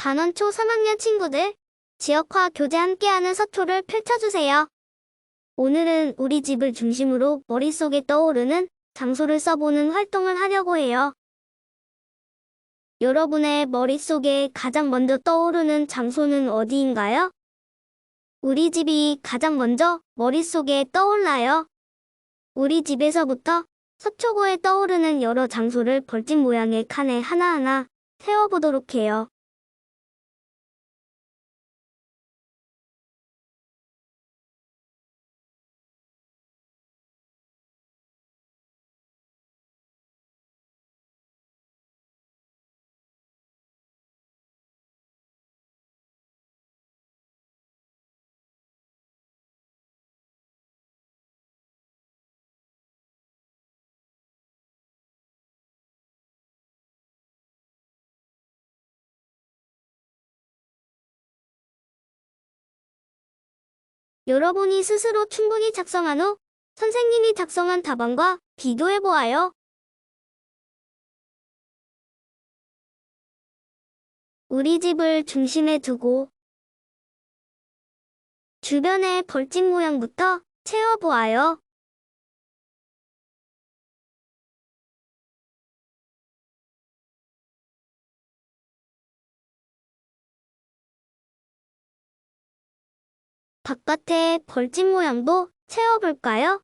반원초 3학년 친구들, 지역화 교재 함께하는 서초를 펼쳐주세요. 오늘은 우리 집을 중심으로 머릿속에 떠오르는 장소를 써보는 활동을 하려고 해요. 여러분의 머릿속에 가장 먼저 떠오르는 장소는 어디인가요? 우리 집이 가장 먼저 머릿속에 떠올라요. 우리 집에서부터 서초구에 떠오르는 여러 장소를 벌집 모양의 칸에 하나하나 세워보도록 해요. 여러분이 스스로 충분히 작성한 후 선생님이 작성한 답안과 비교해 보아요. 우리 집을 중심에 두고 주변의 벌집 모양부터 채워보아요. 바깥의 벌집 모양도 채워볼까요?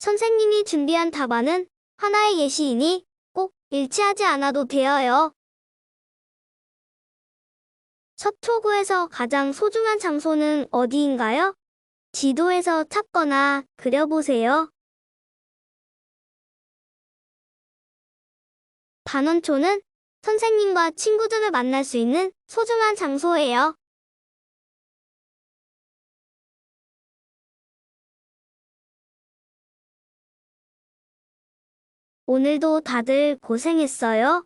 선생님이 준비한 답안은 하나의 예시이니 꼭 일치하지 않아도 되어요. 서초구에서 가장 소중한 장소는 어디인가요? 지도에서 찾거나 그려보세요. 반원초는 선생님과 친구들을 만날 수 있는 소중한 장소예요. 오늘도 다들 고생했어요.